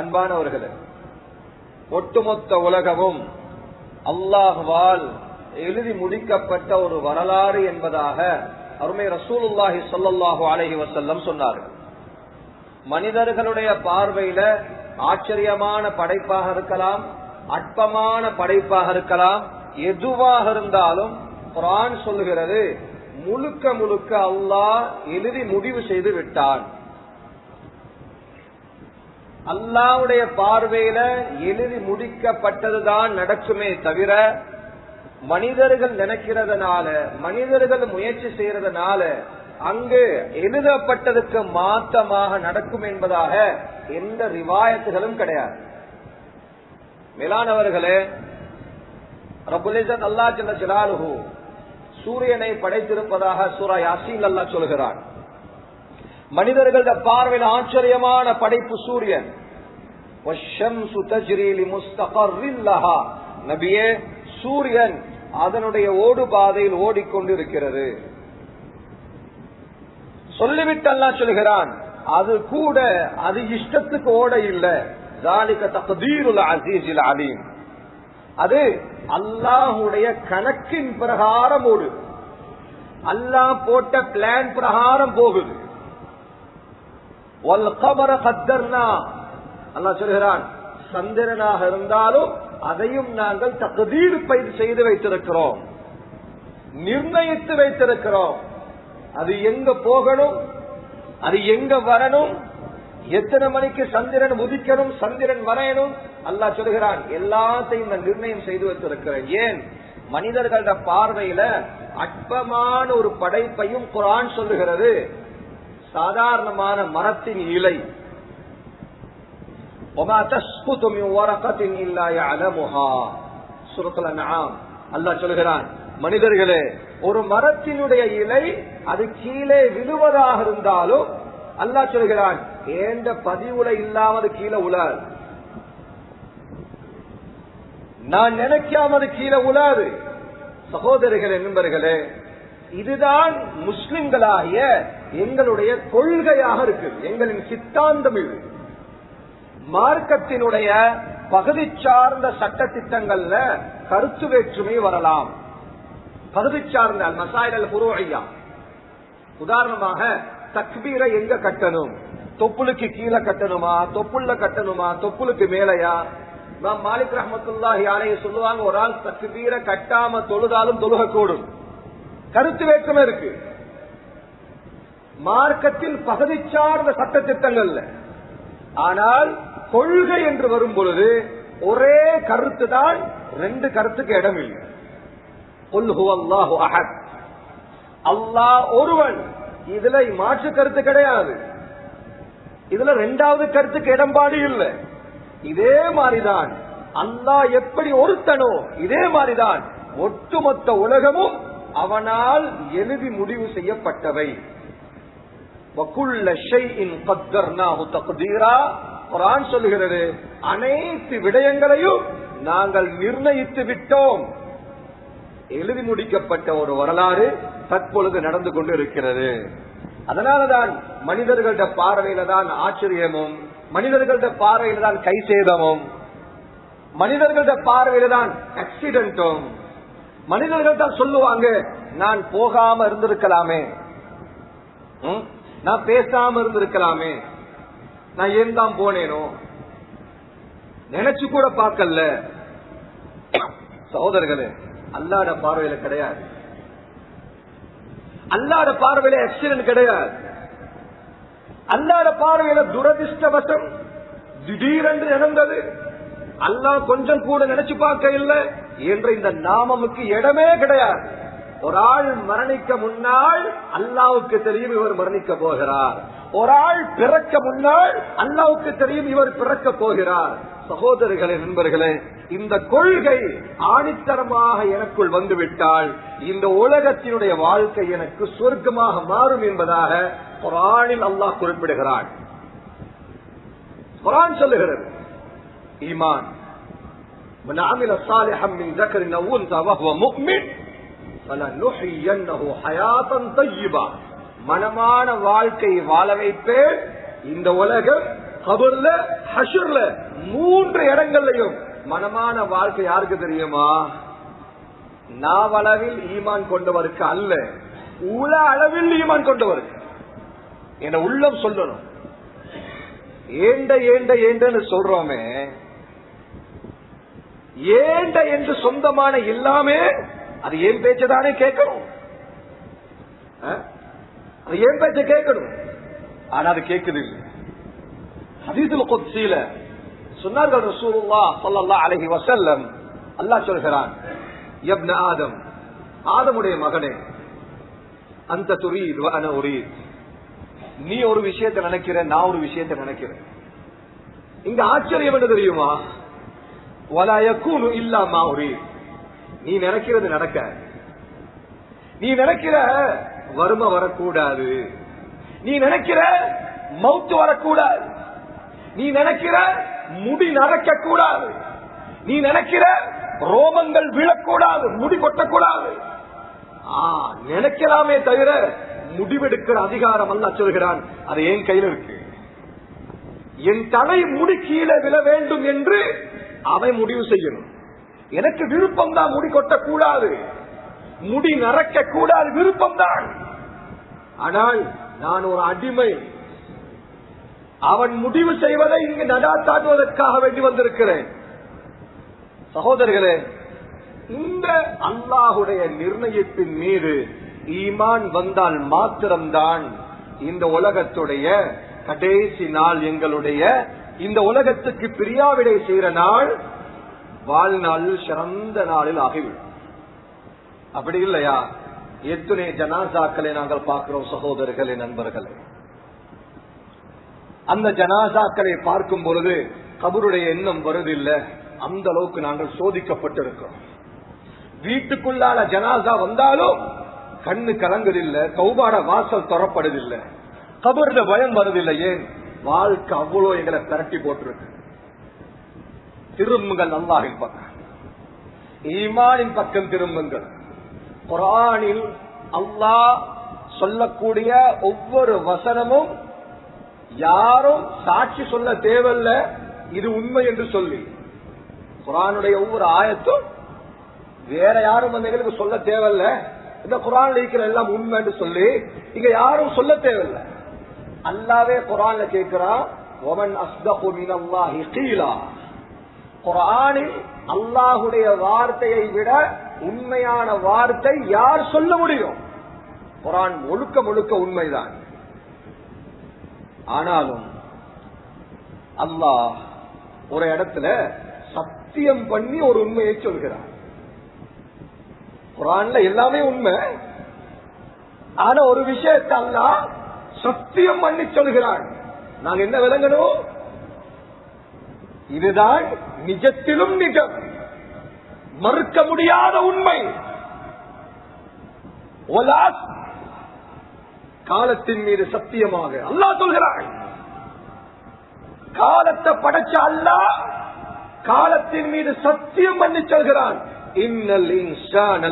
அன்பானவர்களே ஒட்டுமொத்த உலகமும் அல்லாஹுவால் எழுதி முடிக்கப்பட்ட ஒரு வரலாறு என்பதாக அருமை ரசூலுல்லாஹி சொல்லல்லாஹு அலஹி வசல்லம் சொன்னார்கள் மனிதர்களுடைய பார்வையில ஆச்சரியமான படைப்பாக இருக்கலாம் அற்பமான படைப்பாக இருக்கலாம் எதுவாக இருந்தாலும் குரான் சொல்லுகிறது முழுக்க முழுக்க அல்லாஹ் எழுதி முடிவு செய்து விட்டான். அல்லாவுடைய பார்வையில எழுதி முடிக்கப்பட்டதுதான் நடக்குமே தவிர மனிதர்கள் நினைக்கிறதுனால மனிதர்கள் முயற்சி செய்யறதுனால அங்கு எழுதப்பட்டதுக்கு மாத்தமாக நடக்கும் என்பதாக எந்த ரிவாயத்துகளும் கிடையாது. மேலானவர்களே ரபுலிசத் அல்லா சின்ன சிலாலுகு சூரியனை படைத்திருப்பதாக சூரா யாசின் அல்லா சொல்கிறான். மனிதர்கள பார்வையில் ஆச்சரியமான படைப்பு சூரியன். நபியே சூரியன் அதனுடைய ஓடு பாதையில் ஓடிக்கொண்டிருக்கிறது. சொல்லிவிட்டு சொல்கிறான் அது கூட அது இஷ்டத்துக்கு ஓட இல்ல. ஜாலிக தகதீருல் அசீசில் அலீம் அது அல்லாஹுடைய கணக்கின் பிரகாரம் ஓடு. அல்லாஹ் போட்ட பிளான் பிரகாரம் போகுது. அல்லா சொல்கிறான் சந்திரனாக இருந்தாலும் அதையும் நாங்கள் தகுதீடு பயிர் செய்து வைத்திருக்கிறோம். நிர்ணயித்து வைத்திருக்கிறோம். அது எங்க போகணும்? அது எங்க வரணும்? எத்தனை மணிக்கு சந்திரன் உதிக்கணும்? சந்திரன் வரையணும்? அல்லா சொல்கிறான் எல்லாத்தையும் நான் நிர்ணயம் செய்து வைத்திருக்கிறேன். ஏன்? மனிதர்களோட பார்வையில அற்பமான ஒரு படைப்பையும் குரான் சொல்லுகிறது. சாதாரணமான மரத்தின் இலை. அல்லா சொல்கிறான் மனிதர்களே ஒரு மரத்தினுடைய இலை அது கீழே விழுவதாக இருந்தாலும் அல்லா சொல்கிறான் ஏண்ட பதிவுல இல்லாமது கீழே உலாது நான் நினைக்காம அது கீழே உலாது சகோதரிகளே நண்பர்களே இதுதான் முஸ்லிம்களாகிய எங்களுடைய கொள்கையாக இருக்கு. எங்களின் சித்தாந்தம் இது. மார்க்கத்தினுடைய பகுதி சார்ந்த சட்ட திட்டங்கள்ல கருத்து வேற்றுமை வரலாம். பகுதி சார்ந்த மசாயல் புரோஐயா உதாரணமாக தக்பீரை எங்க கட்டணும்? தொப்புளுக்கு கீழே கட்டணுமா? தொப்புள்ள கட்டணுமா? தொப்புளுக்கு மேலையா? நாம் மாலிக் ரஹமத்துல்லாஹி யாரையும் சொல்லுவாங்க ஒரு ஆள் தக்பீரை கட்டாம தொழுதாலும் தொழுகக்கூடும். கருத்து வேற்றுமை இருக்கு. மார்க்கத்தில் பகுதி சார்ந்த சட்ட திட்டங்கள்ல ஆனால் கொள்கை என்று வரும் பொழுது ஒரே கருத்து தான் ரெண்டு கருத்துக்கு இடம் இல்லை. அல்லாஹ் ஒருவன். இதுல மாற்று கருத்து கிடையாது. இதுல ரெண்டாவது கருத்துக்கு இடம்பாடு இல்லை. இதே மாதிரிதான். அல்லாஹ் எப்படி ஒருத்தனோ இதே மாதிரிதான். ஒட்டுமொத்த உலகமும் அவனால் எழுதி முடிவு செய்யப்பட்டவை. சொல்லுகிறது அனைத்து விடயங்களையும் நாங்கள் நிர்ணயித்து விட்டோம். எழுதி முடிக்கப்பட்ட ஒரு வரலாறு தற்பொழுது நடந்து கொண்டு இருக்கிறது. அதனாலதான் மனிதர்களிட பார்வையில தான் ஆச்சரியமும் மனிதர்களிட பார்வையில தான் கை சேதமும் மனிதர்கள்ட பார்வையில தான் ஆக்சிடென்டும் மனிதர்கள் தான் சொல்லுவாங்க நான் போகாம இருந்திருக்கலாமே. நான் பேசாம இருந்திருக்கலாமே. நான் ஏன் தான் போனேனோ? நினைச்சு கூட பார்க்கல. சகோதரர்களே அல்லாட பார்வையில கிடையாது. அல்லாட பார்வையில ஆக்சிடென்ட் கிடையாது. அல்லாட பார்வையில துரதிருஷ்டவசம் திடீரென்று நடந்தது. அல்லாஹ் கொஞ்சம் கூட நினைச்சு பார்க்க இல்லை என்ற இந்த நாமமுக்கு இடமே கிடையாது. ஒரு ஆள் மரணிக்க முன்னால் அல்லாவுக்கு தெரியும் இவர் மரணிக்க போகிறார். ஒரு ஆள் பிறக்க முன்னால் அல்லாவுக்கு தெரியும் இவர் பிறக்க போகிறார். சகோதரர்களே நண்பர்களே இந்த கொள்கை ஆணித்தரமாக எனக்குள் வந்துவிட்டால் இந்த உலகத்தினுடைய வாழ்க்கை எனக்கு சொர்க்கமாக மாறும் என்பதாக குரானில் அல்லாஹ் குறிப்பிடுகிறான். குரான் சொல்லுகிறது. ஈமான் من عمل صالحا من ذكر او انثى وهو مؤمن فلنحيينه حياه طيبه மனமான வாழ்க்கை வாழ வைப்பேன் இந்த உலகம் கபர்ல ஹஷர்ல மூன்று இடங்கள்லயும் மனமான வாழ்க்கை யாருக்கு தெரியுமா நாவளவில் ஈமான் கொண்டவருக்கு அல்ல உல அளவில் ஈமான் கொண்டவருக்கு என உள்ளம் சொல்லணும் ஏண்ட ஏண்ட ஏண்டன்னு சொல்றோமே ஏண்ட என்று சொந்தமான எல்லாமே அது ஏன் பேச்சதானே கேட்கணும்? அஹ்? அது ஏன் பேச்ச கேட்கணும்? ஆனா அது கேட்குது இல்லை ஹதீதுல் குத்ஸில சொன்னார்கள் ரசூலுல்லா சல்லல்லா அலஹி வசல்லம் அல்லாஹ் சொல்கிறான் யப்ன ஆதம் ஆதமுடைய மகனே அந்த துரீத் வ அன உரீத். நீ ஒரு விஷயத்தை நினைக்கிற நான் ஒரு விஷயத்தை நினைக்கிறேன். இங்க ஆச்சரியம் என்ன தெரியுமா? வலா யக்கூனு இல்லா நீ நினைக்கிறது நடக்க. நீ நினைக்கிற வறுமை வரக்கூடாது. நீ நினைக்கிற மவுத்து வரக்கூடாது. நீ நினைக்கிற முடி நடக்க கூடாது நீ நினைக்கிற ரோமங்கள் விழக்கூடாது முடி கொட்டக்கூடாது. நினைக்கலாமே தவிர முடிவெடுக்கிற அதிகாரம் அல்ல சொல்கிறான். அது என் கையில இருக்கு. என் தலை முடி கீழே விழ வேண்டும் என்று அவன் முடிவு செய்யணும். எனக்கு விருப்பம் தான் முடி கொட்டக்கூடாது. முடி நரக்க கூடாது விருப்பம் தான் ஆனால் நான் ஒரு அடிமை. அவன் முடிவு செய்வதை இங்கு நடாத்தாடுவதற்காக வேண்டி வந்திருக்கிறேன். சகோதரர்களே இந்த அல்லாஹுடைய நிர்ணயத்தின் மீது ஈமான் வந்தால் மாத்திரம்தான் இந்த உலகத்துடைய கடைசி நாள் எங்களுடைய இந்த உலகத்துக்கு பிரியாவிடை செய்கிற நாள் வாழ்நாளில் சிறந்த நாளில் ஆகிவிடும். அப்படி இல்லையா? எத்தனை ஜனாசாக்களை நாங்கள் பார்க்கிறோம் சகோதரர்களே நண்பர்களே. அந்த ஜனாசாக்களை பார்க்கும் பொழுது கபருடைய எண்ணம் வருதில்லை. அந்த அளவுக்கு நாங்கள் சோதிக்கப்பட்டிருக்கிறோம். வீட்டுக்குள்ளால ஜனாசா வந்தாலும் கண்ணு கலங்குதில்லை கௌபாட வாசல் தொடரப்படுதில்லை கபர்ல பயம் வருதில்லை ஏன்? வாழ்க்கை அவ்வளவு எங்களை திரட்டி போட்டிருக்கு. திரும்புங்கள் அல்லாஹின் பக்கம். ஈமானின் பக்கம் திரும்புங்கள். குரானில் அல்லாஹ் சொல்லக்கூடிய ஒவ்வொரு வசனமும் யாரும் சாட்சி சொல்ல தேவையில்ல. இது உண்மை என்று சொல்லி. குரானுடைய ஒவ்வொரு ஆயத்தும் வேற யாரும் வந்து எங்களுக்கு சொல்ல தேவையில்ல. இந்த குரான் இருக்கிற எல்லாம் உண்மை என்று சொல்லி இங்க யாரும் சொல்ல தேவையில்ல. அல்லாவே குரான்ல கேட்கிறான் ஒமன் அஸ்தகு மினல்லாஹி கீலா. குரானில் அல்லாஹுடைய வார்த்தையை விட உண்மையான வார்த்தை யார் சொல்ல முடியும்? குரான் முழுக்க முழுக்க உண்மைதான். ஆனாலும் அல்லாஹ் ஒரு இடத்துல சத்தியம் பண்ணி ஒரு உண்மையை சொல்கிறார். குரான்ல எல்லாமே உண்மை. ஆனா ஒரு விஷயத்தை அல்லாஹ் சத்தியம் பண்ணி சொல்கிறான் நாங்க என்ன விளங்கணும்? இதுதான் நிஜத்திலும் நிஜம். மறுக்க முடியாத உண்மை. ஒலாஸ் காலத்தின் மீது சத்தியமாக அல்லாஹ் சொல்கிறான் காலத்தை படைச்ச அல்லாஹ் காலத்தின் மீது சத்தியம் பண்ணி சொல்கிறான். இன்னல் இன்சான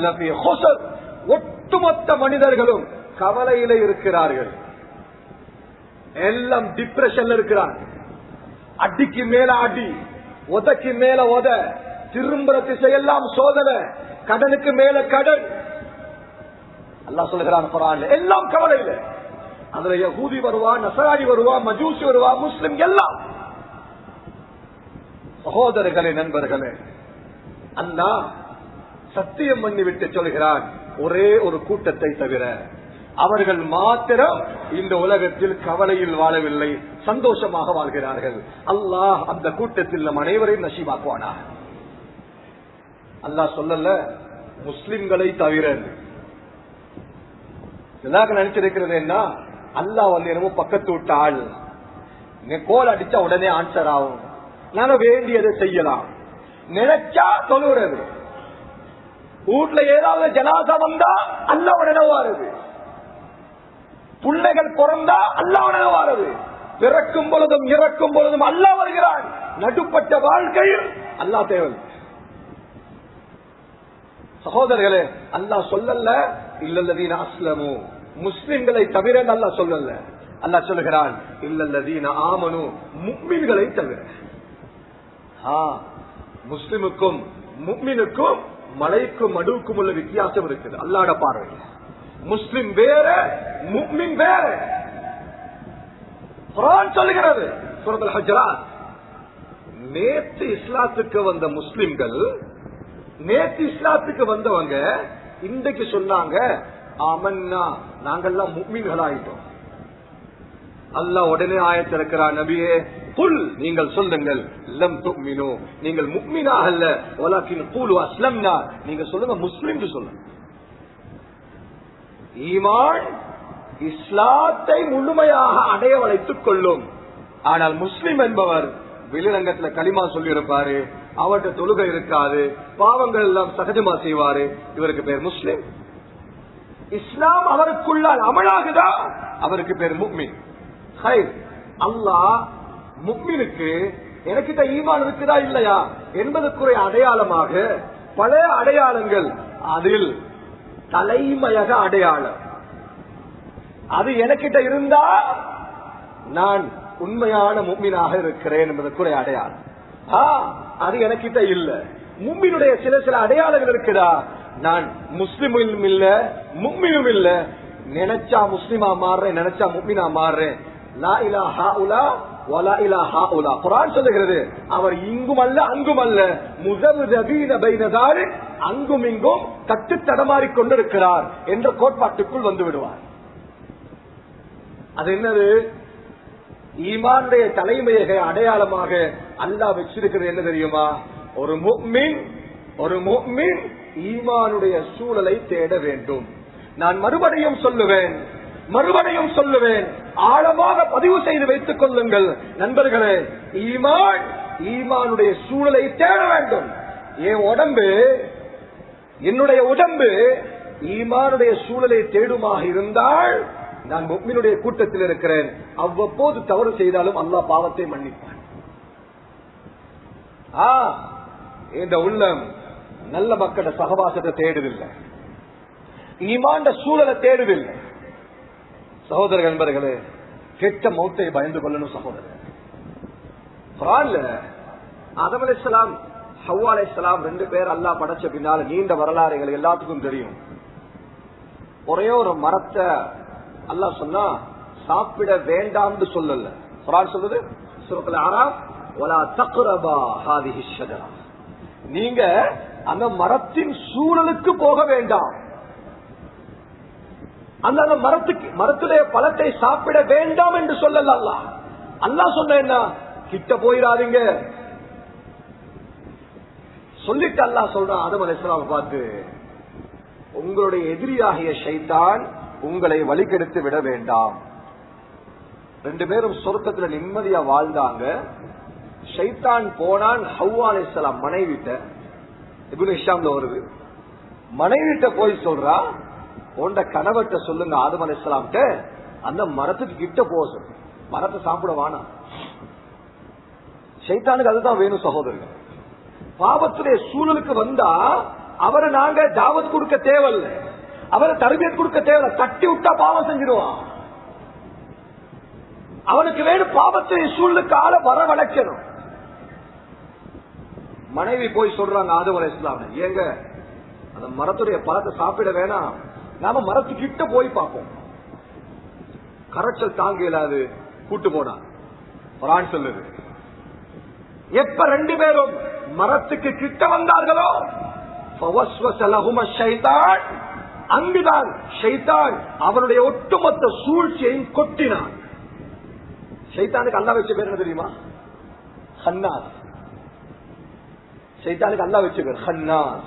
ஒட்டுமொத்த மனிதர்களும் கவலையில இருக்கிறார்கள். எல்லாம் டிப்ரெஷன்ல இருக்கிறாங்க. அடிக்கு மேல அடி உதக்கு மேல உத திரும்புற திசையெல்லாம் சோதனை கடனுக்கு மேல கடன் எல்லாம் சொல்லுகிறான் குரான்ல எல்லாம் கவலையில. அதுல யகூதி வருவா நசராடி வருவா மஜூசி வருவா முஸ்லிம் எல்லாம். சகோதரர்களே நண்பர்களே அண்ணா சத்தியம் பண்ணி விட்டு சொல்கிறான். ஒரே ஒரு கூட்டத்தை தவிர அவர்கள் மாத்திரம் இந்த உலகத்தில் கவலையில் வாழவில்லை சந்தோஷமாக வாழ்கிறார்கள். அல்லாஹ் அந்த கூட்டத்தில் நம் அனைவரையும் நசிவாக்குவானா அல்லாஹ் சொல்லல முஸ்லிம்களை தவிர. எல்லாருக்கும் நினைச்சிருக்கிறது என்ன? அல்லாஹ் வந்து என்னமோ பக்கத்து விட்ட ஆள் கோல் அடிச்சா உடனே ஆன்சர் ஆகும். நானும் வேண்டியதை செய்யலாம். நினைச்சா தொழுறது வீட்டுல ஏதாவது ஜனாசா வந்தா அல்ல உடனே வருது. பிள்ளைகள் பிறந்தா அல்ல வாழது பிறக்கும் பொழுதும் இறக்கும் பொழுதும் அல்லா வருகிறான். நடுப்பட்ட வாழ்க்கையில் அல்லா தேவன் சகோதரர்களே அல்லா சொல்லல இல்லல்லதீன அஸ்லமு. முஸ்லிம்களை தவிர அல்லா சொல்லல. அல்லாஹ் சொல்லுகிறான் இல்லல்லதீன ஆமனு. முக்மின்களை தவிர. முஸ்லிமுக்கும் முக்மினுக்கும் மலைக்கும் மடுவுக்கும் உள்ள வித்தியாசம் இருக்குது. அல்லாட பார்வையில். முஸ்லிம் வேற முக்மின் வேற. குரான் சொல்லுகிறது சூரத்துல் ஹஜ்ராத் நேத்து இஸ்லாத்துக்கு வந்த முஸ்லிம்கள் நேத்து இஸ்லாத்துக்கு வந்தவங்க இன்றைக்கு சொன்னாங்க ஆமன்னா நாங்கெல்லாம் முக்மீன்களாயிட்டோம். அல்லாஹ் உடனே ஆயத்திருக்கிறார் நபியே புல் நீங்கள் சொல்லுங்கள் லம் துக்மினோ. நீங்கள் முக்மீனாக அல்ல வலாக்கின் கூலு அஸ்லம்னா. நீங்க சொல்லுங்க முஸ்லிம் சொல்லுங்க. ஈமான் இஸ்லாத்தை முழுமையாக அடைய வளைத்துக் கொள்ளும். ஆனால் முஸ்லிம் என்பவர் வெளிரங்கத்துல களிமா சொல்லி இருப்பாரு அவர்கிட்ட தொழுகை இருக்காது பாவங்கள் எல்லாம் சகஜமா செய்வாரு. இவருக்கு பேர் முஸ்லிம். இஸ்லாம் அவருக்குள்ளால் அமலாகுதா? அவருக்கு பேர் முக்மின். ஹை அல்லாஹ் முக்மினுக்கு எனக்கிட்ட ஈமான் இருக்குதா இல்லையா? என்பதற்குரிய அடையாளமாக பல அடையாளங்கள் அதில் தலைமையக அடையாளம். அது எனக்கிட்ட இருந்தா நான் உண்மையான மும்மினாக இருக்கிறேன் என்பதற்குரிய அடையாளம். ஆ, அது எனக்கிட்ட இல்ல. மும்மினுடைய சில சில அடையாளங்கள் இருக்குதா நான் முஸ்லிமும் இல்ல மும்மினும் இல்ல. நினைச்சா முஸ்லிமா மாறுறேன் நினைச்சா மும்மினா மாறுறேன். லா இலாஹா ஹா உலா சொல்லுகிறது அவர் இங்கும் அல்ல அங்கும் அல்ல முதபுதபீன அங்கும் இங்கும் தட்டு தடமாறி கொண்டிருக்கிறார் என்ற கோட்பாட்டுக்குள் வந்து விடுவார். அது என்னது? ஈமானுடைய தலைமையக அடையாளமாக அல்லாஹ் வச்சிருக்கிறது என்ன தெரியுமா? ஒரு முக்மின் ஒரு முக்மின் ஈமானுடைய சூழலை தேட வேண்டும். நான் மறுபடியும் சொல்லுவேன் மறுபடியும் சொல்லுவேன். ஆழமாக பதிவு செய்து வைத்துக் கொள்ளுங்கள். நண்பர்களே ஈமான் ஈமானுடைய சூழலை தேட வேண்டும். என் உடம்பு என்னுடைய உடம்பு ஈமானுடைய சூழலை தேடுமாக இருந்தால் நான் முக்மினுடைய கூட்டத்தில் இருக்கிறேன். அவ்வப்போது தவறு செய்தாலும் அல்லாஹ் பாவத்தை மன்னிப்பான். ஆ இந்த உள்ளம் நல்ல மக்கள சகவாசத்தை தேடுதில்லை. ஈமாண்ட சூழலை தேடுதில்லை. சகோதர நண்பர்களே கெட்ட மௌத்தை பயந்து கொள்ளணும் சகோதரர். குரான்ல ஆதம் அலைஹிஸ்ஸலாம் ஹவ்வா அலைஹிஸ்ஸலாம் ரெண்டு பேர் அல்லாஹ் படைச்ச பின்னால் நீண்ட வரலாறுகள் எல்லாத்துக்கும் தெரியும். ஒரே ஒரு மரத்தை அல்லாஹ் சொன்னா சாப்பிட வேண்டாம்னு சொல்லல. குரான் சொல்றது சுரத்துல ஆறாம் ஒலா தக்ரபா நீங்க அந்த மரத்தின் சூழலுக்கு போக வேண்டாம். அந்த மரத்துக்கு மரத்துடைய பழத்தை சாப்பிட வேண்டாம் என்று சொல்லல அல்லா அல்லா சொன்ன என்ன? கிட்ட போயிடாதீங்க. சொல்லிட்டு அல்லா சொல்றான் ஆதம் அலிஸ்லாம் பார்த்து உங்களுடைய எதிரியாகிய ஷைத்தான் உங்களை வழிகெடுத்து விட வேண்டாம். ரெண்டு பேரும் சொர்க்கத்துல நிம்மதியா வாழ்ந்தாங்க. ஷைத்தான் போனான் ஹவ்வா அலிஸ்லாம் மனைவிட்ட இபுல் ஹிஷாம்ல வருது. மனைவிட்ட போய் சொல்றா உண்ட கணவர்கிட்ட சொல்லுங்க ஆதம் அலைஹிஸ்ஸலாம்ட்ட அந்த மரத்துக்கு கிட்ட போக மரத்தை சாப்பிட வேணாம் சைத்தானுக்கு அதுதான் வேணும் சகோதரர்கள். பாவத்துடைய சூழலுக்கு வந்தா அவரை நாங்க தாவத் கொடுக்க தேவையில்ல. அவரை தரபியத் கொடுக்க தேவையில்ல. தட்டி விட்டா பாவம் செஞ்சிருவான் அவனுக்கு வேணும் பாவத்துடைய சூழலுக்கு ஆள வரவழைக்கணும். மனைவி போய் சொல்றாங்க ஆதவர இஸ்லாம் ஏங்க அந்த மரத்துடைய பழத்தை சாப்பிட வேணாம். நாம மரத்துக்கிட்ட போய் பார்ப்போம். கரைச்சல் தாங்க இல்லாது கூட்டு போனா. சொல்லுது எப்ப ரெண்டு பேரும் மரத்துக்கு கிட்ட வந்தார்களோ அங்குதான் ஷைதான் அவனுடைய ஒட்டுமொத்த சூழ்ச்சியையும் கொட்டினான். ஷைத்தானுக்கு அல்லா வச்ச பேர் தெரியுமா? ஹன்னாஸ். ஷைத்தானுக்கு அல்லா வச்ச பேர் ஹன்னாஸ்.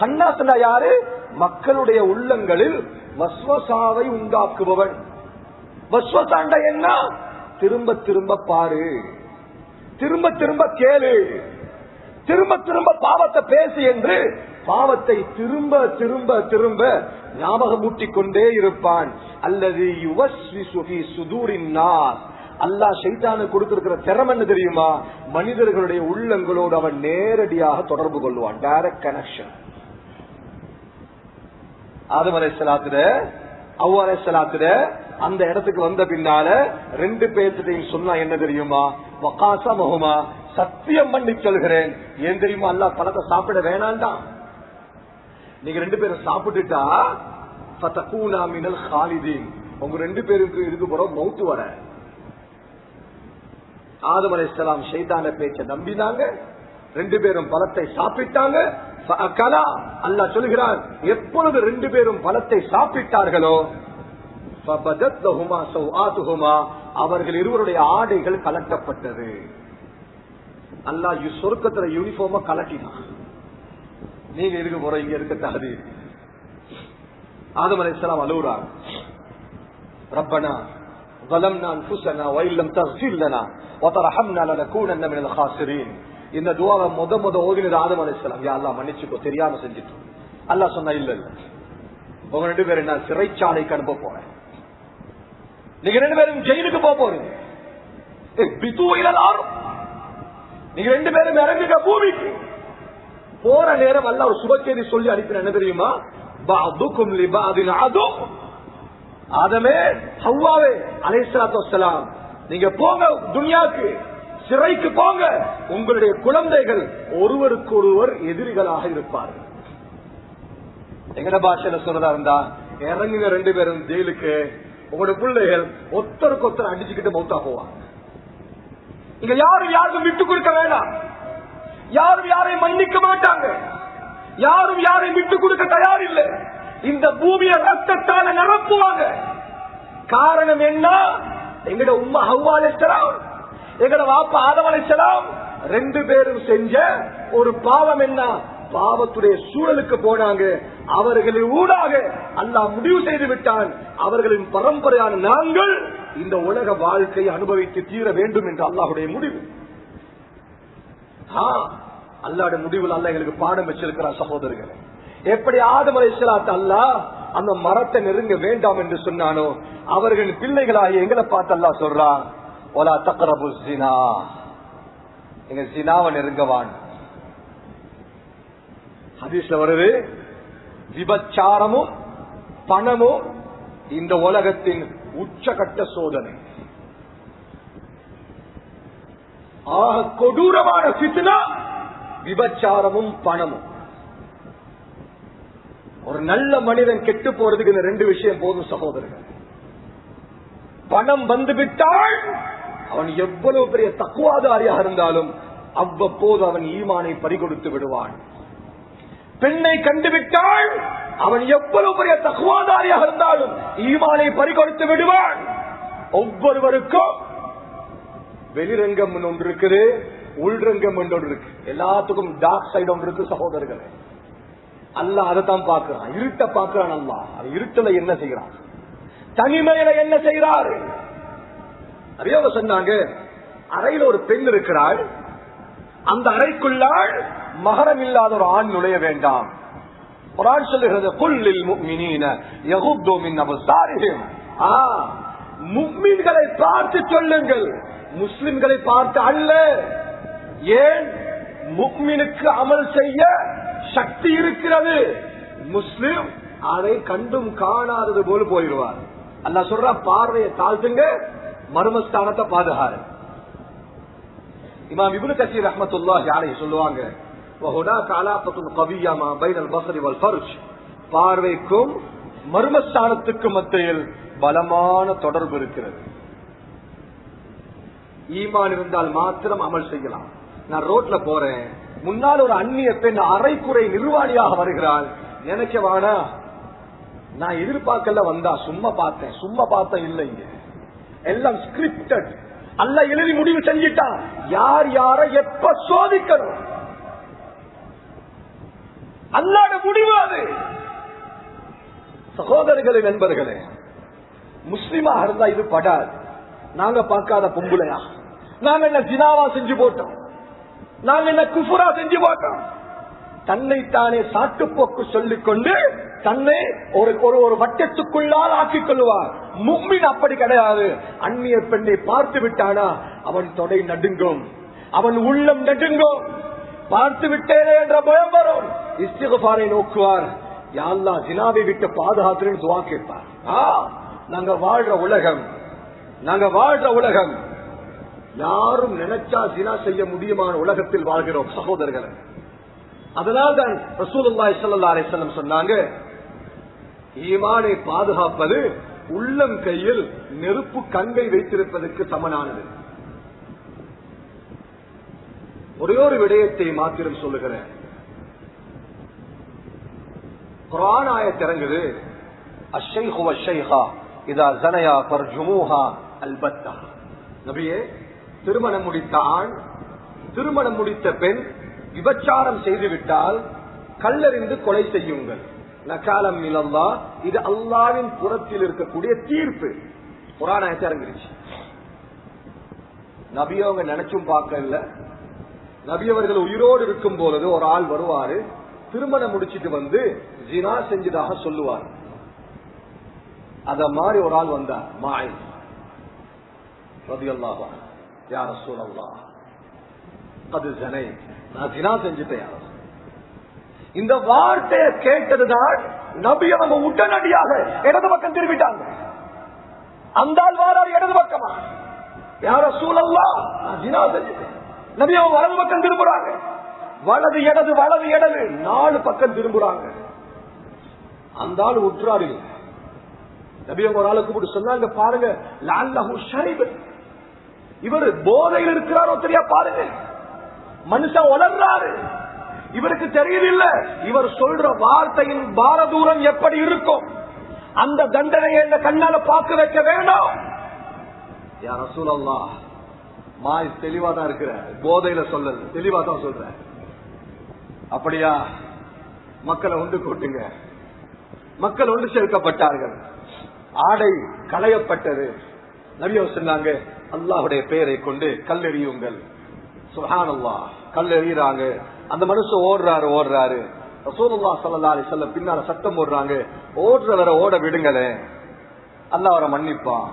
ஹன்னாஸ் யாரு? மக்களுடைய உள்ளங்களில் வஸ்வசாவை உண்டாக்குபவன். வஸ்வசாண்ட என்ன? திரும்ப திரும்ப பாரு. திரும்ப திரும்ப கேளு. திரும்ப திரும்ப பாவத்தை பேசு என்று பாவத்தை திரும்ப திரும்ப திரும்ப ஞாபகம் ஊட்டிக்கொண்டே இருப்பான். அல்லது சுதூரின் அல்லாஹ் ஷைத்தானு கொடுத்திருக்கிற திறமை என்ன தெரியுமா? மனிதர்களுடைய உள்ளங்களோடு அவன் நேரடியாக தொடர்பு கொள்வான். டைரக்ட் கனெக்ஷன் ஆதம் அலை அவ்வா அந்த இடத்துக்கு வந்த பின்னால ரெண்டு பேர்த்திட்டையும் சொன்னா என்ன தெரியுமா? வகாசமகுமா சத்தியம் பண்ணி சொல்கிறேன். ஏன் தெரியுமா? அல்லா பழத்தை சாப்பிட வேணாண்டான் நீங்க ரெண்டு பேரும் சாப்பிட்டுட்டா ஃபதகூனா மினல் ஹாலிதீன். உங்க ரெண்டு பேருக்கு இருக்கு போறோம் மௌத்து வர. ஆதம் அலைஹிஸ்ஸலாம் ஷைத்தான பேச்ச நம்பினாங்க. ரெண்டு பேரும் பழத்தை சாப்பிட்டாங்க. ஃபஅகலா அல்லாஹ் சொல்கிறான் எப்பொழுது ரெண்டு பேரும் பழத்தை சாப்பிட்டார்களோ ஃபபதத் லஹுமா சௌஆத்துஹுமா அவர்கள் இருவருடைய ஆடைகள் கலட்டப்பட்டது அல்லாஹ் யு- சொர்க்கத்துல யூனிஃபார்மா கலட்டினான் நீங்க இருக்க போற இங்க இருக்க தகுதி ஆதம் அலைஹிஸ்ஸலாம் அழுகுறாங்க ربنا ظلمنا انفسنا وان لم تغفر لنا وترحمنا لنكونن من الخاسرين இந்த துவாவை முத முத ஓதினது ஆதம் அலிஸ்லாம் யா அல்லா மன்னிச்சுக்கோ தெரியாம செஞ்சுட்டோம். அல்லா சொன்னா இல்ல இல்ல. உங்க ரெண்டு பேரும் நான் சிறைச்சாலைக்கு அனுப்ப போறேன். நீங்க ரெண்டு பேரும் ஜெயிலுக்கு போக போறீங்க. நீங்க ரெண்டு பேரும் இறங்குங்க பூமிக்கு. போற நேரம் அல்ல ஒரு சுபச்செய்தி சொல்லி அனுப்பின என்ன தெரியுமா? பாதுக்கும் லிபாதின் அது. ஹவ்வாவே அலைஹிஸ்ஸலாத்து நீங்க போங்க துனியாக்கு சிறைக்கு போங்க. உங்களுடைய குழந்தைகள் ஒருவருக்கு ஒருவர் எதிரிகளாக இருப்பார்கள் எங்கட பாஷையில சொல்றதா இருந்தா இறங்குங்க ரெண்டு பேரும் ஜெயிலுக்கு. உங்களோட பிள்ளைகள் ஒத்தருக்கு ஒத்தர் அடிச்சுக்கிட்டு மௌத்தா போவாங்க. இங்க யாரும் யாருக்கும் விட்டு கொடுக்க வேண்டாம். யாரும் யாரையும் மன்னிக்க மாட்டாங்க. யாரும் யாரையும் விட்டு கொடுக்க தயார் இல்லை இந்த பூமியை ரத்தத்தால நிரப்புவாங்க. காரணம் என்ன? எங்கட உமா ஹவ்வா எங்கட வாப்பா ஆதம் ரெண்டு பேரும் செஞ்ச ஒரு பாவம் என்ன? பாவத்துடைய சூழலுக்கு போனாங்க. அவர்களின் ஊடாக அல்லாஹ் முடிவு செய்து விட்டான். அவர்களின் பரம்பரையான நாங்கள் இந்த உலக வாழ்க்கையை அனுபவித்து தீர வேண்டும் என்று அல்லாஹுடைய முடிவு. அல்லாட முடிவில் அல்ல எங்களுக்கு பாடம் வச்சிருக்கிறார் சகோதரர்களே. எப்படி ஆதம் அலைஹிஸ்ஸலாத்து அல்லாஹ் அந்த மரத்தை நெருங்க வேண்டாம் என்று சொன்னானோ? அவர்களின் பிள்ளைகளாக எங்களை பார்த்து அல்லா சொல்றான் ஒலா தக்கரபு சினா எங்க சினாவை நெருங்கவான் ஹதீஸ்ல வருது விபச்சாரமும் பணமும் இந்த உலகத்தின் உச்சகட்ட சோதனை. ஆக கொடூரமான பித்னா விபச்சாரமும் பணமும். ஒரு நல்ல மனிதன் கெட்டு போறதுக்கு இந்த ரெண்டு விஷயம் போதும் சகோதரர்கள். பணம் வந்து விட்டால் அவன் எவ்வளவு பெரிய தக்குவாதாரியாக இருந்தாலும் அவ்வப்போது அவன் ஈமானை பறிகொடுத்து விடுவான். பெண்ணை கண்டுவிட்டால் அவன் எவ்வளவு பெரிய தக்குவாதாரியாக இருந்தாலும் ஈமானை பறிகொடுத்து விடுவான். ஒவ்வொருவருக்கும் வெளிரங்கம் ஒன்று இருக்குது உள்ரங்கம் ஒன்று இருக்கு எல்லாத்துக்கும் டார்க் சைடு ஒன்று இருக்கு சகோதரர்கள். அல்ல அதைத்தான் பார்க்கிறான். இருட்ட பார்க்கிறான் அல்ல இருட்டலை இருட்டுல என்ன செய்யறான் தனிமையில என்ன செய்யறாரு அறியாம சொன்னாங்க அறையில ஒரு பெண் இருக்கிறாள். அந்த அறைக்குள்ளால் மகரம் இல்லாத ஒரு ஆண் நுழைய வேண்டாம். ஒரு ஆண் சொல்லுகிறது புல்லில் முக்மீன்களை பார்த்து சொல்லுங்கள். முஸ்லிம்களை பார்த்து அல்ல. ஏன்? முக்மினுக்கு அமல் செய்ய சக்தி இருக்கிறது. முஸ்லிம் அதை கண்டும் காணாதது போல போயிடுவார். அல்ல சொல்ற பார்வையை தாழ்த்துங்க மர்மஸ்தானத்தை பாதுகாரு இமாம் இபுல் கசீர் அஹமத்துல்லா யாரை சொல்லுவாங்க பார்வைக்கும் மர்மஸ்தானத்துக்கு மத்தியில் பலமான தொடர்பு இருக்கிறது. ஈமான் இருந்தால் மாத்திரம் அமல் செய்யலாம். நான் ரோட்ல போறேன் முன்னால் ஒரு அந்நிய பெண் அரைக்குறை நிர்வாணியாக வருகிறாள். நினைக்க வானா நான் எதிர்பார்க்கல வந்தா சும்மா பார்த்தேன் சும்மா பார்த்தேன் இல்லைங்க. எல்லாம் ஸ்கிரிப்டட் அல்ல எழுதி முடிவு செஞ்சிட்டான். யார் யார எப்ப சோதிக்கணும்? அல்லாட முடிவு அது. சகோதரர்களே நண்பர்களே முஸ்லிமாக இருந்தா இது படாது. நாங்க பார்க்காத பொம்புலையா நாங்க என்ன ஜினாவா செஞ்சு போட்டோம்? நாங்க என்ன குஃபுரா செஞ்சு போட்டோம்? தன்னைத்தானே சாட்டுப்போக்கு சொல்லிக் கொண்டு தன்னை ஒரு ஒரு ஒரு வட்டத்துக்குள்ளால் ஆக்கிக் கொள்வார் மும்மின் அப்படி கிடையாது. அந்நிய பெண்ணை பார்த்து விட்டானா அவன் தொடை நடுங்கும். அவன் உள்ளம் நடுங்கும். பார்த்து விட்டேனே என்ற பயம் வரும். இஸ்திகாரை நோக்குவார். யாழ்லா ஜினாவை விட்டு பாதுகாத்துன்னு துவா கேட்பார். ஆ, நாங்க வாழ்ற உலகம் நாங்க வாழ்ற உலகம். யாரும் நினைச்சா ஜினா செய்ய முடியுமான உலகத்தில் வாழ்கிறோம் சகோதரர்களை. அதனால் தான் ரசூலுல்லாய் சல்லா அலைஹி சொன்னாங்க ஈமானை பாதுகாப்பது உள்ளம் கையில் நெருப்பு கங்கை வைத்திருப்பதற்கு சமனானது. ஒரே ஒரு விடயத்தை மாத்திரம் சொல்லுகிறேன். குரான் ஆயத்திறங்குது அஷைஹு வஷைஹா இதா ஜனயா பர்ஜுமூஹா அல்பத்தா. நபியே திருமணம் முடித்த ஆண் திருமணம் முடித்த பெண் விபச்சாரம் செய்துவிட்டால் கல்லறிந்து கொலை செய்யுங்கள். நகாலம் இலல்லா இது அல்லாவின் புறத்தில் இருக்கக்கூடிய தீர்ப்பு. புராண ஆயத்தை இறங்கிருச்சு. நபியவங்க நினைச்சும் பார்க்கல நபியவர்கள் உயிரோடு இருக்கும் பொழுது ஒரு ஆள் வருவாரு திருமணம் முடிச்சிட்டு வந்து ஜினா செஞ்சதாக சொல்லுவார். அத மாதிரி ஒரு ஆள் வந்தார் மாய் ரதியல்லாவா யார சூழல்லா அது ஜனை நான் ஜினா செஞ்சுட்டேன். இந்த வார்த்தையை கேட்டதுதான் நபி அவங்க உடனடியாக இடது பக்கம் திரும்பிட்டாங்க. அந்த வாரார் இடது பக்கமா? யார சூழல்லாம் நான் ஜினா செஞ்சுட்டேன். நபி அவங்க வலது பக்கம் திரும்புறாங்க. வலது இடது வலது இடது நாலு பக்கம் திரும்புறாங்க. அந்த ஆள் உற்றாரு. நபி அவங்க ஒரு ஆளை கூப்பிட்டு சொன்னாங்க பாருங்க லால்லஹு ஷரிபன் இவர் போதையில் இருக்கிறாரோ தெரியா பாருங்க. மனுஷன் உணர்றாரு. இவருக்கு தெரியல இவர் சொல்ற வார்த்தையின் பாரதூரம் எப்படி இருக்கும்? அந்த தண்டனையை இந்த கண்ணால பார்க்க வைக்க வேண்டாம். யார் ரசூலல்லா மாய் தெளிவா தான் இருக்கிற. போதையில சொல்லல. தெளிவா தான் சொல்ற. அப்படியா? மக்களை ஒன்று கூட்டுங்க. மக்கள் ஒன்று சேர்க்கப்பட்டார்கள். ஆடை களையப்பட்டது. நவியோ சொன்னாங்க அல்லாவுடைய பெயரை கொண்டு கல்லெறியுங்கள். சுஹானல்லா கல் கல்லெறியறாங்க அந்த மனுஷன் ஓடுறாரு ஓடுறாரு. ரசூலுல்லா சல்லா அலி சொல்ல பின்னால சத்தம் ஓடுறாங்க ஓடுறவரை ஓட விடுங்களே. அல்லா அவரை மன்னிப்பான்.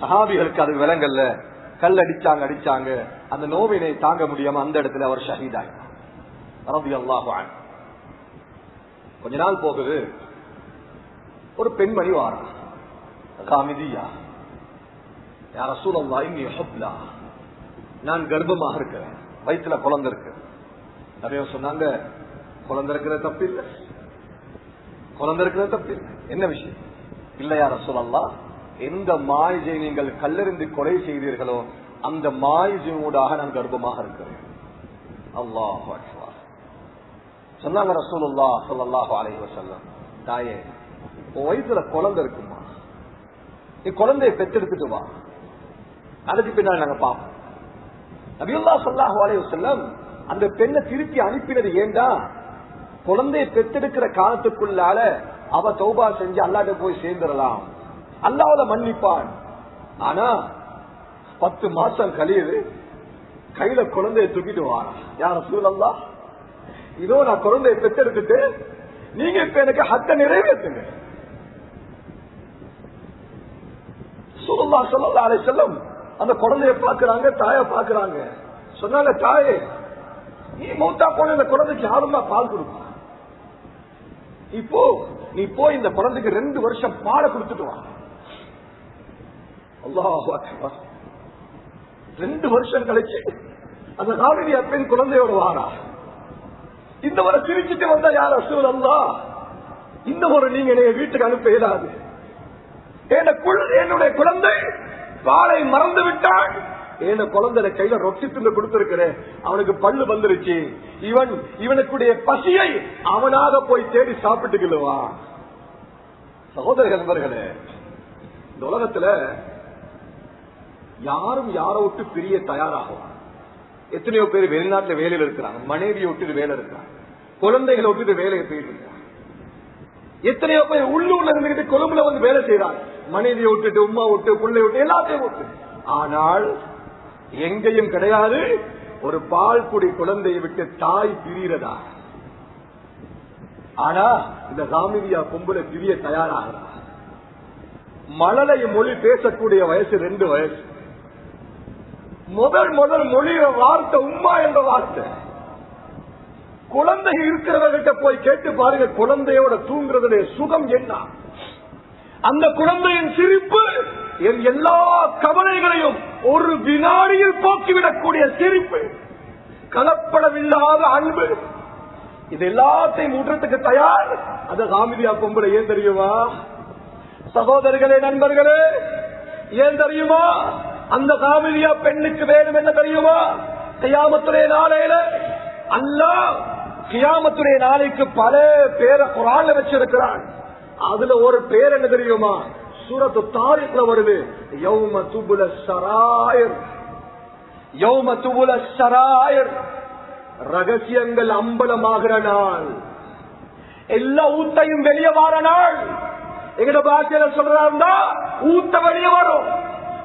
சஹாபிகளுக்கு அது விலங்கல்ல கல் அடிச்சாங்க அடிச்சாங்க. அந்த நோவினை தாங்க முடியாம அந்த இடத்துல அவர் ஷஹீதாயிட்டார். கொஞ்ச நாள் போகுது. ஒரு பெண்மணி வாரா. காமிதியா. யார சூழல்லா இங்கே நான் கர்ப்பமாக இருக்கிறேன். வயிற்றுல குழந்தை இருக்கு. நிறைய சொன்னாங்க குழந்தை இருக்கிற தப்பு இல்லை. குழந்தை இருக்கிற தப்பு இல்லை. என்ன விஷயம்? இல்லையா சொல்லலாம் எந்த மாய்ஜை நீங்கள் கல்லறிந்து கொலை செய்தீர்களோ அந்த மாய்ஜையூடாக நான் கர்ப்பமாக இருக்கிறேன். அல்லாஹ் சொன்னாங்க ரசூலுல்லா சொல்லாஹ் அலைஹி வசல்லம் தாயே உன் வயிற்றுல குழந்தை இருக்குமா? நீ குழந்தைய பெத்தெடுத்துட்டு வா. அதுக்கு பின்னாடி நாங்க பார்ப்போம். நபியுல்லா சொல்லாஹு அலைஹி அந்த பெண்ணை திருப்பி அனுப்பினது ஏண்டா? குழந்தைய பெத்தெடுக்கிற காலத்துக்குள்ளால அவ தௌபா செஞ்சு அல்லாட்ட போய் சேர்ந்துடலாம். அல்லாவத மன்னிப்பான். ஆனா பத்து மாசம் கழியுது கையில குழந்தைய தூக்கிட்டு வாரா யார சூழல்லா இதோ நான் குழந்தைய பெத்தெடுத்துட்டு நீங்க இப்ப எனக்கு ஹத்த நிறைவேற்றுங்க. சூழல்லா சொல்லல்லா அலை அந்த குழந்தைய பாக்குறாங்க தாய பாக்குறாங்க சொன்னாங்க தாயே நீ மூத்தா போன இந்த குழந்தைக்கு யாருமா பால் கொடுப்பா? இப்போ நீ போய் இந்த குழந்தைக்கு ரெண்டு வருஷம் பாட கொடுத்துட்டு வா. ரெண்டு வருஷம் கழிச்சு அந்த காவிரி அப்பெண் குழந்தையோட வாரா. இந்த முறை சிரிச்சுட்டு வந்தா யார் அசூல் அல்லா இந்த முறை நீங்க என்னைய வீட்டுக்கு அனுப்ப இயலாது. என்னுடைய குழந்தை. பாலை மறந்து விட்டான். என் குழந்தை கையில ரொட்டி துண்டு கொடுத்திருக்கிறேன். அவனுக்கு பல்லு வந்துருச்சு. இவன் இவனுக்குடைய பசியை அவனாக போய் தேடி சாப்பிட்டுக்கிடுவா சகோதர நண்பர்களே இந்த உலகத்துல யாரும் யாரை விட்டு பிரிய தயாராகும் எத்தனையோ பேர் வெளிநாட்டுல வேலையில இருக்கிறாங்க. மனைவியை விட்டுட்டு வேலை இருக்கிறாங்க குழந்தைகளை விட்டுட்டு வேலையை போயிட்டு இருக்காங்க. எத்தனையோ பேர் உள்ளூர்ல இருந்துகிட்டு கொழும்புல வந்து வேலை செய்யறாங்க மனைவியை விட்டுட்டு உமா விட்டு பிள்ளை விட்டு எல்லாத்தையும் விட்டு. ஆனால் எங்கேயும் கிடையாது. ஒரு பால் குடி குழந்தையை விட்டு தாய் பிரியறதா ஆனா இந்த காமிரியா பொம்பளை பிரிய தயாராகிறா? மழலை மொழி பேசக்கூடிய வயசு ரெண்டு வயசு. முதல் முதல் மொழிய வார்த்தை உம்மா என்ற வார்த்தை. குழந்தை இருக்கிறவர்கிட்ட போய் கேட்டு பாருங்க குழந்தையோட தூங்குறதுடைய சுகம் என்ன? அந்த குழந்தையின் சிரிப்பு என் எல்லா கவலைகளையும் ஒரு வினாடியில் போக்கிவிடக்கூடிய சிரிப்பு. கலப்படமில்லாத அன்பு. இது எல்லாத்தையும் ஊற்றத்துக்கு தயார். அது காமிதியா பொம்பளை ஏன் தெரியுமா? சகோதரர்களே நண்பர்களே ஏன் தெரியுமா? அந்த காமிதியா பெண்ணுக்கு வேணும் என்ன தெரியுமா? கியாமத்துடைய நாளையில அல்லாஹ் கியாமத்துடைய நாளைக்கு பல பேரை குரான்ல வச்சிருக்கிறான். அதுல ஒரு பேர் என்ன தெரியுமா? சூரத்து தாரிக்ல வருது. யௌம துபுல சராயர் யௌம துபுல சராயர் ரகசியங்கள் அம்பலமாகிற நாள். எல்லா ஊத்தையும் வெளியே வார நாள். எங்கட பாஷையில சொல்றாருந்தா ஊத்த வெளியே வரும்.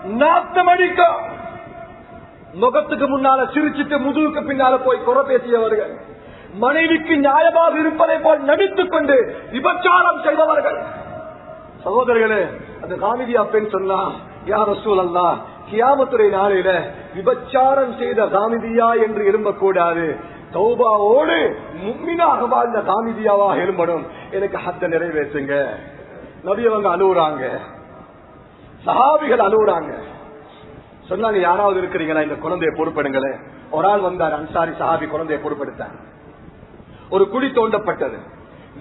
நாத்தம் அடிக்கும். முகத்துக்கு முன்னால சிரிச்சிட்டு முதுகுக்கு பின்னால போய் குறை பேசியவர்கள். மனைவிக்கு நியாயமாக இருப்பதை போல் நடித்துக் கொண்டு விபச்சாரம் செய்தவர்கள். சகோதரர்களே அந்த காமிதியா பெண் சொன்னா யார் ரசூல் அல்லா கியாமத்துறை நாளையில விபச்சாரம் செய்த காமிதியா என்று எழும்பக்கூடாது. தௌபாவோடு மும்மினாக வாழ்ந்த காமிதியாவாக எழும்படும் எனக்கு ஹத்த நிறைவேற்றுங்க. நபியவங்க அழுவுறாங்க. சஹாபிகள் அழுவுறாங்க. சொன்னாங்க யாராவது இருக்கிறீங்களா? இந்த குழந்தையை பொறுப்படுங்களே ஒரு ஆள் வந்தார் அன்சாரி சஹாபி குழந்தையை பொறுப்படுத்தார். ஒரு குழி தோண்டப்பட்டது.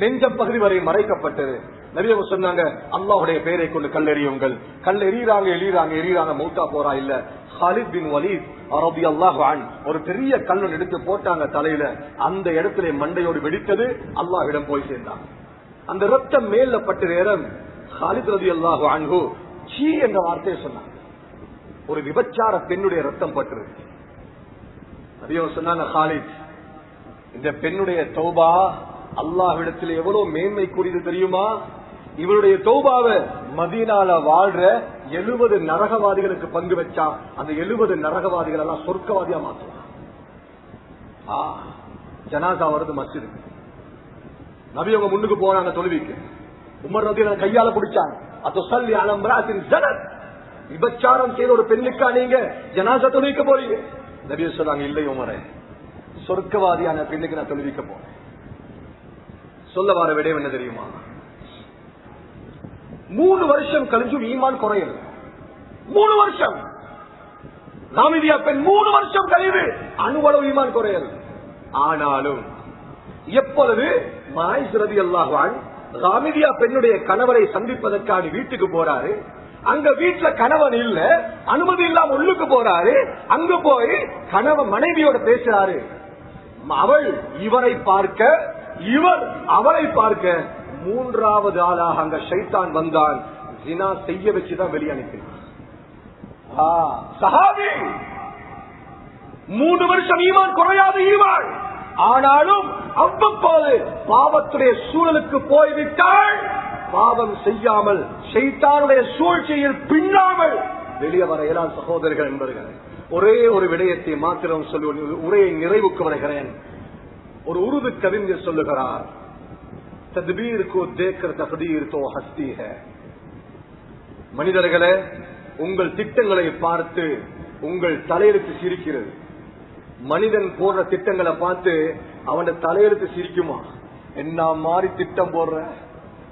நெஞ்சம் பகுதி வரை மறைக்கப்பட்டது. நிறைய சொன்னாங்க அல்லாவுடைய பெயரை கொண்டு கல்லெறியுங்கள். கல் எறிகிறாங்க எறிகிறாங்க எறிகிறாங்க மௌத்தா போறா இல்ல. ஹாலித் பின் வலீத் அரபி அல்லாஹ் ஒரு பெரிய கல்லன் எடுத்து போட்டாங்க தலையில. அந்த இடத்துல மண்டையோடு வெடித்தது அல்லாஹிடம் போய் சேர்ந்தாங்க அந்த ரத்தம் மேல பட்ட நேரம் ஹாலித் ரதி அல்லாஹு அன்ஹு சீ என்ற வார்த்தையை சொன்னாங்க ஒரு விபச்சார பெண்ணுடைய ரத்தம் பற்று அதிகம் சொன்னாங்க ஹாலித் இந்த பெண்ணுடைய தௌபா அல்லாஹிடத்தில் எவ்வளவு மேன்மை கூறியது தெரியுமா? இவருடைய தௌபாவை மதீனால வாழ்ற எழுபது நரகவாதிகளுக்கு பங்கு வச்சா அந்த எழுபது நரகவாதிகள் எல்லாம் சொர்க்கவாதியா மாத்துவான். ஜனாசா வருது மஸ்ஜிது. நபி அவங்க முன்னுக்கு போனாங்க தொழுவிக்கு. உமர் ரதி கையால பிடிச்சாங்க. அது சொல்லி அலம்பராசின் ஜனத் விபச்சாரம் செய்த ஒரு பெண்ணுக்கா நீங்க ஜனாசா தொழுவிக்க போறீங்க? நபி சொன்னாங்க இல்லை உமரே. சொர்க்கவாதியான பெண்ணுக்கு நான் தொழுவிக்க போறேன். சொல்ல வர விட என்ன தெரியுமா? மூணு வருஷம் கழிஞ்சும் ஈமான் குறையல. மூணு வருஷம். நாமிதியா பெண் மூணு வருஷம் கழிவு அணுவளவு ஈமான் குறையல். ஆனாலும் எப்பொழுது மாயிஸ்ரதி அல்லாஹான் ராமிதியா பெண்ணுடைய கணவரை சந்திப்பதற்கான வீட்டுக்கு போறாரு அங்க வீட்டுல கணவன் இல்ல அனுமதி இல்லாம உள்ளுக்கு போறாரு அங்க போய் கணவன் மனைவியோட பேசுறாரு. அவள் இவரை பார்க்க இவர் அவளை பார்க்க மூன்றாவது ஆளாக அங்க ஷைத்தான் வந்தான். ஜினா செய்ய வச்சுதான் வெளியனுப்பினான் சஹாபி! மூணு வருஷம் ஈமான் குறையாது ஈவாள் ஆனாலும் அவ்வப்போது பாவத்துடைய சூழலுக்கு போய்விட்டால் பாவம் செய்யாமல் ஷைத்தானுடைய சூழ்ச்சியில் பின்னாமல் வெளியே வர இயலாத சகோதரர்கள் என்பர்கள். ஒரே ஒரு விடயத்தை மாத்திரம் சொல்லி உரையை நிறைவுக்கு வருகிறேன். ஒரு உருது கவிஞர் சொல்லுகிறார் தத்பீர் தேக்கர் தகதீர் தோ ஹஸ்தி மனிதர்களே உங்கள் திட்டங்களை பார்த்து உங்கள் தலையெழுத்து சிரிக்கிறது. மனிதன் போடுற திட்டங்களை பார்த்து அவன தலையெழுத்து சிரிக்குமா? என்ன மாறி திட்டம் போடுற?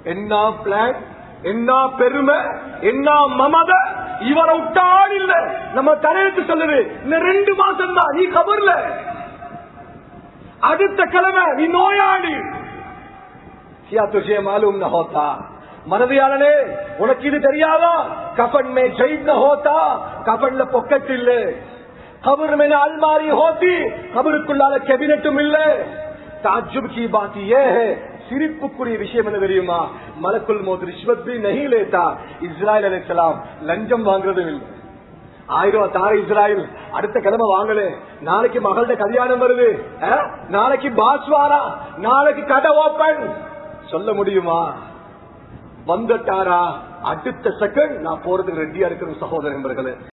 என்ன பிளான் என்ன பெருமை? என்ன மமத? இவரை விட்டா ஆள் இல்ல. நம்ம தலையெழுத்து சொல்லுது. இந்த ரெண்டு மாசம் தான் நீ கபர்ல. அடுத்த கிழமை நீ நோயாளி. மாலும் ஹோத்தா. மனதியாளனே உனக்கு இது தெரியாதா? கபன் மே ஜெயிட் ஹோத்தா. கபன்ல பொக்கெட் இல்ல. கபர் மேல அல்மாரி ஹோத்தி. கபருக்குள்ளால கெபினட்டும் இல்ல. تعجب کی بات یہ சிரிப்புக்குரிய விஷயம் என்ன தெரியுமா? மலக்குள் மோது ரிஷ்வத் பி நஹி லேத்தா இஸ்ராயல் அலிசலாம் லஞ்சம் வாங்குறதும் இல்லை. ஆயிரம் ரூபாய் தார இஸ்ராயல் அடுத்த கிழமை வாங்கல. நாளைக்கு மகள்கிட்ட கல்யாணம் வருது. நாளைக்கு பாஸ் வாரா நாளைக்கு கடை ஓப்பன். சொல்ல முடியுமா? வந்துட்டாரா? அடுத்த செகண்ட் நான் போறதுக்கு ரெடியா இருக்கிற சகோதரன்